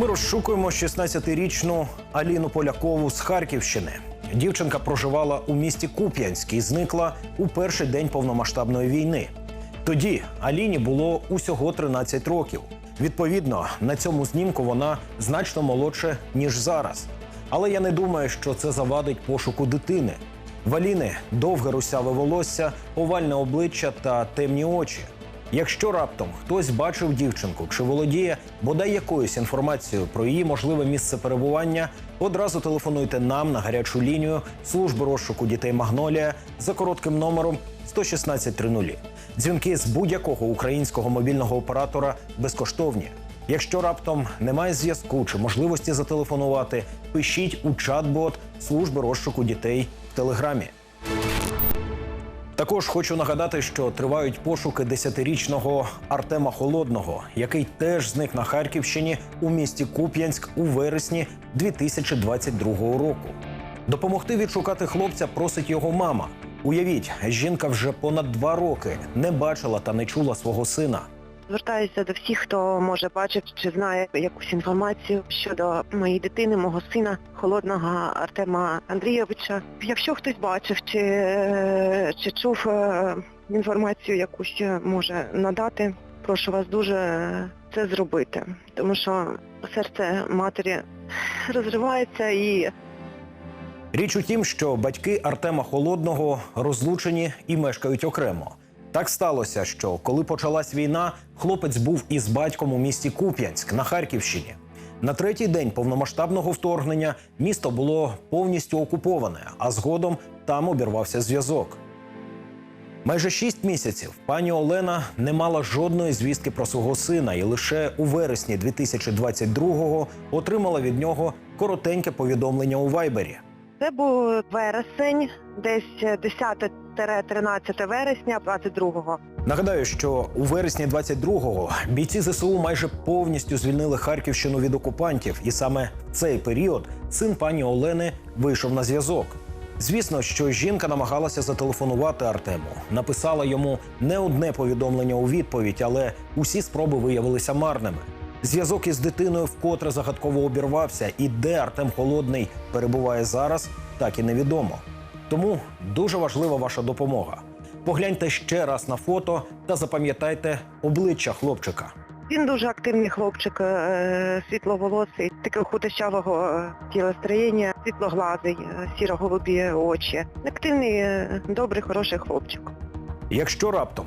Ми розшукуємо 16-річну Аліну Полякову з Харківщини. Дівчинка проживала у місті Куп'янськ і зникла у перший день повномасштабної війни. Тоді Аліні було усього 13 років. Відповідно, на цьому знімку вона значно молодше ніж зараз. Але я не думаю, що це завадить пошуку дитини. В Аліни довге русяве волосся, овальне обличчя та темні очі. Якщо раптом хтось бачив дівчинку чи володіє бодай якоюсь інформацією про її можливе місце перебування, одразу телефонуйте нам на гарячу лінію служби розшуку дітей Магнолія за коротким номером 11630. Дзвінки з будь-якого українського мобільного оператора безкоштовні. Якщо раптом немає зв'язку чи можливості зателефонувати, пишіть у чат-бот служби розшуку дітей в телеграмі. Також хочу нагадати, що тривають пошуки десятирічного Артема Холодного, який теж зник на Харківщині у місті Куп'янськ у вересні 2022 року. Допомогти відшукати хлопця просить його мама. Уявіть, жінка вже понад два роки не бачила та не чула свого сина. Звертаюся до всіх, хто може бачити чи знає якусь інформацію щодо моєї дитини, мого сина, холодного Артема Андрійовича. Якщо хтось бачив чи, е, чи чув е, інформацію якусь може надати, прошу вас дуже це зробити, тому що серце матері розривається і Річ у тім, що батьки Артема Холодного розлучені і мешкають окремо. Так сталося, що коли почалась війна, хлопець був із батьком у місті Куп'янськ на Харківщині. На третій день повномасштабного вторгнення місто було повністю окуповане, а згодом там обірвався зв'язок. Майже шість місяців пані Олена не мала жодної звістки про свого сина, і лише у вересні 2022-го отримала від нього коротеньке повідомлення у Вайбері. Це був вересень, десь 10-13 вересня 22-го. Нагадаю, що у вересні 22-го бійці ЗСУ майже повністю звільнили Харківщину від окупантів, і саме в цей період син пані Олени вийшов на зв'язок. Звісно, що жінка намагалася зателефонувати Артему, написала йому не одне повідомлення у відповідь, але усі спроби виявилися марними. Зв'язок із дитиною вкотре загадково обірвався, і де Артем Холодний перебуває зараз, так і невідомо. Тому дуже важлива ваша допомога. Погляньте ще раз на фото та запам'ятайте обличчя хлопчика. Він дуже активний хлопчик, е, світловолосий, такого худощавого е, тілостроєння, світлоглазий, е, сіро-голубі очі. Активний, добрий, хороший хлопчик. Якщо раптом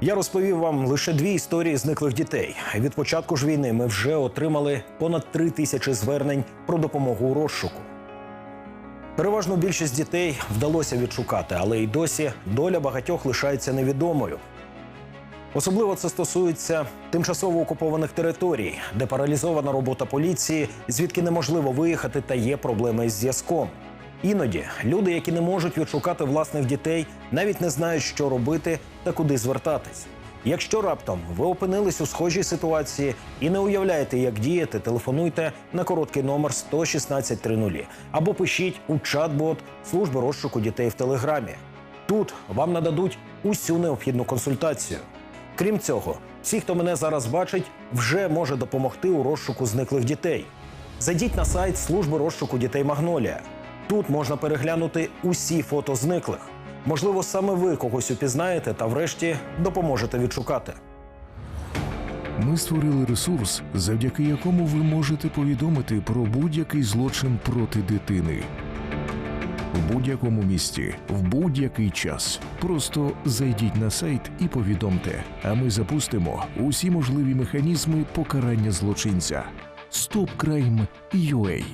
Я розповів вам лише дві історії зниклих дітей. Від початку ж війни ми вже отримали понад три тисячі звернень про допомогу у розшуку. Переважну більшість дітей вдалося відшукати, але й досі доля багатьох лишається невідомою. Особливо це стосується тимчасово окупованих територій, де паралізована робота поліції, звідки неможливо виїхати та є проблеми із зв'язком. Іноді люди, які не можуть відшукати власних дітей, навіть не знають, що робити та куди звертатись. Якщо раптом ви опинились у схожій ситуації і не уявляєте, як діяти, телефонуйте на короткий номер 11630 або пишіть у чат-бот служби розшуку дітей в телеграмі. Тут вам нададуть усю необхідну консультацію. Крім цього, всі, хто мене зараз бачить, вже може допомогти у розшуку зниклих дітей. Зайдіть на сайт служби розшуку дітей Магнолія. Тут можна переглянути усі фото зниклих. Можливо, саме ви когось упізнаєте та врешті допоможете відшукати. Ми створили ресурс, завдяки якому ви можете повідомити про будь-який злочин проти дитини. В будь-якому місті, в будь-який час. Просто зайдіть на сайт і повідомте, а ми запустимо усі можливі механізми покарання злочинця. StopCrime.ua